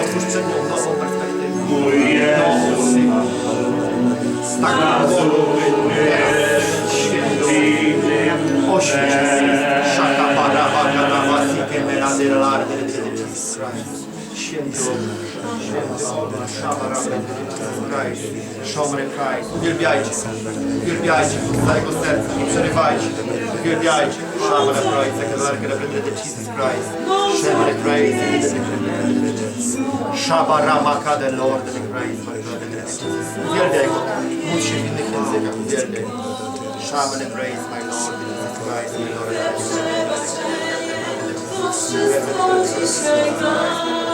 Otwórz przed nią nową perspektywę. Mój Jezus, tak na Święty, oświeć święty obóz, święty obóz, szamara, kraj, szomry kraj. Uwielbiajcie, uwielbiajcie z całego serca, nie przerywajcie, uwielbiajcie. Szamara, kraj, zakadarka, reprezentant Jesus Christ, szamara, kraj, Shabarama Kade Lord, uwielbiaj go, módl się w innych językach, uwielbiaj go. Praise my Lord, Jesus Christ, my Lord. Christ. Christ. Christ. Christ. Christ. Christ.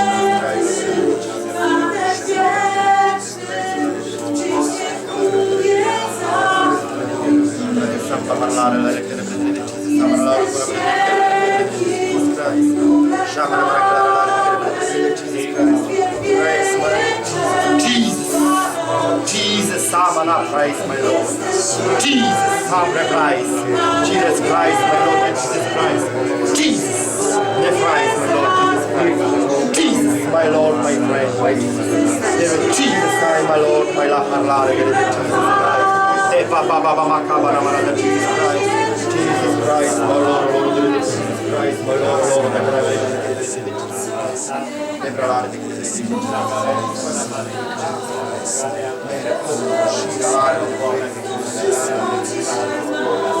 Jesus Christ, my Lord, and Jesus Christ. Jesus, the Christ, my Lord, Jesus Christ. Jesus, my Lord, my friend, my Jesus. Jesus, I, my Lord, my la parlare, che Jesus Christ. E pa pa pa pa ma cabara mara Jesus Christ. Jesus Christ, my Lord, Lord, Jesus Christ, my Lord, Lord, the Christ. E parlare di Jesus my Lord. Schenke the Jesus.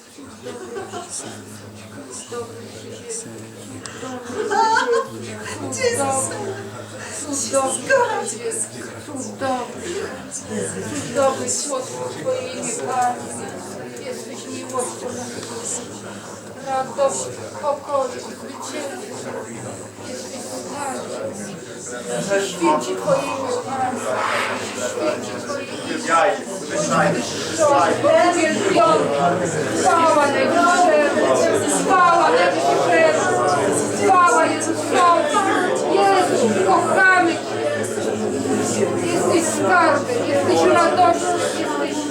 Cudowny jest, cudowny, cudowny słodki Twoje imię, Panie. Jesteś miłością naszą, radością, pokoju, zwycięstwem. Jesteś Слава не буде, слава не буде, слава Єсу, коханий, єси скарби, єси чудодошний, єси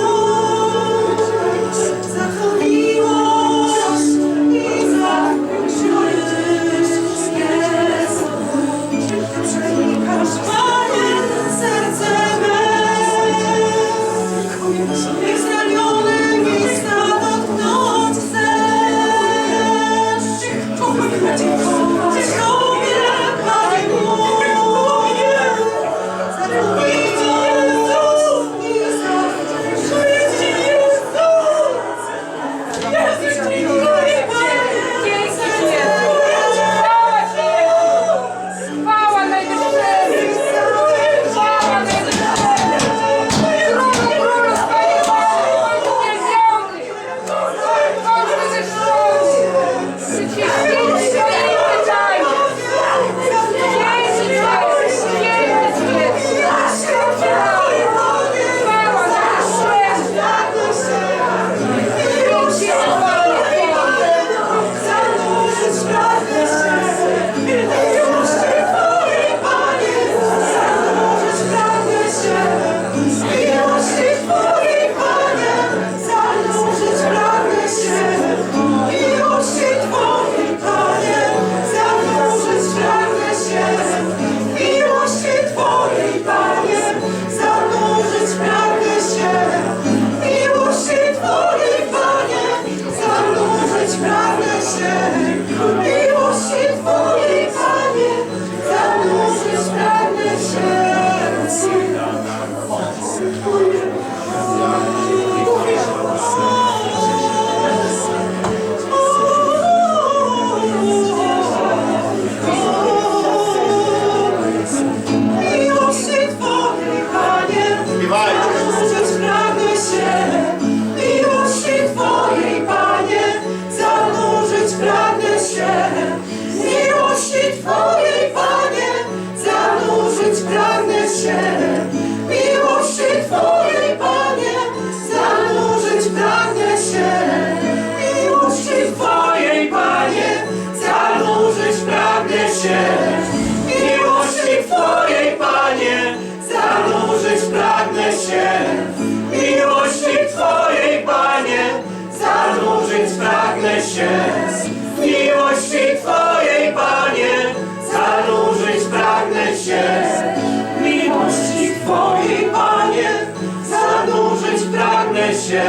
pełne się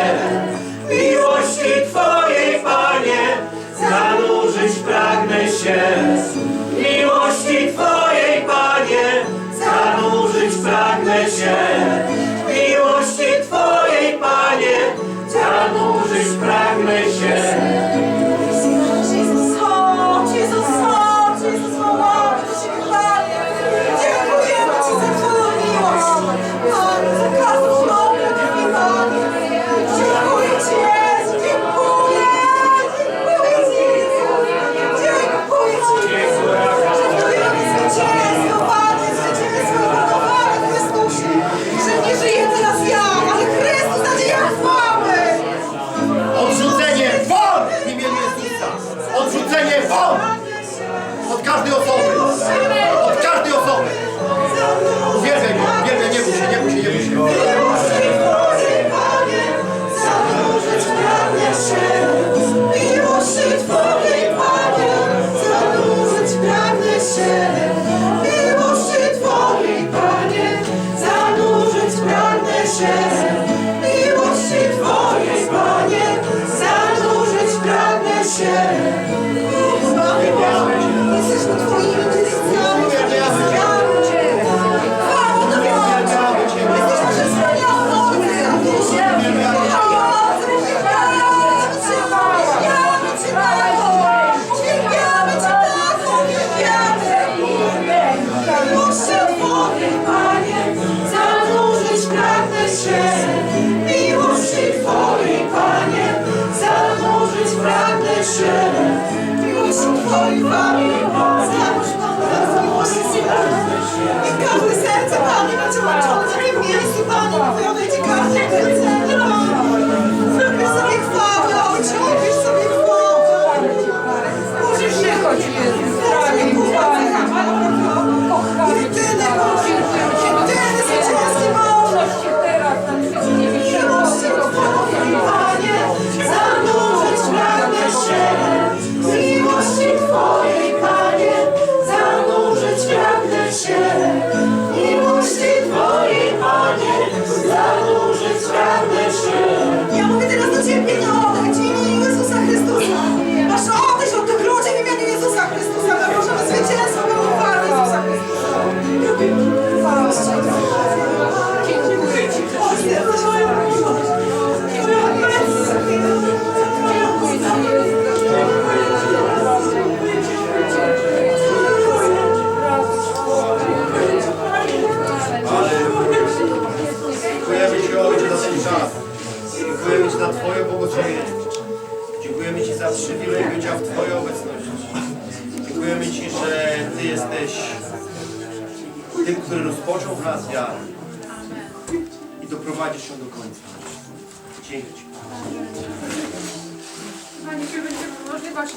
miłości Twojej. Miłości Twojej, Panie, zanurzyć pragnę się. Każde serce Pani będzie łączone w takim miejscu Pani, gdy odejdzie każde serce. Dziękujemy Ci za Twoje błogosławieństwo. Dziękujemy Ci za przywilej bycia w Twojej obecności. Dziękujemy Ci, że Ty jesteś tym, który rozpoczął w nas wiarę i doprowadzisz ją do końca. Dzięki Ci. Panie, czy będzie możliwość,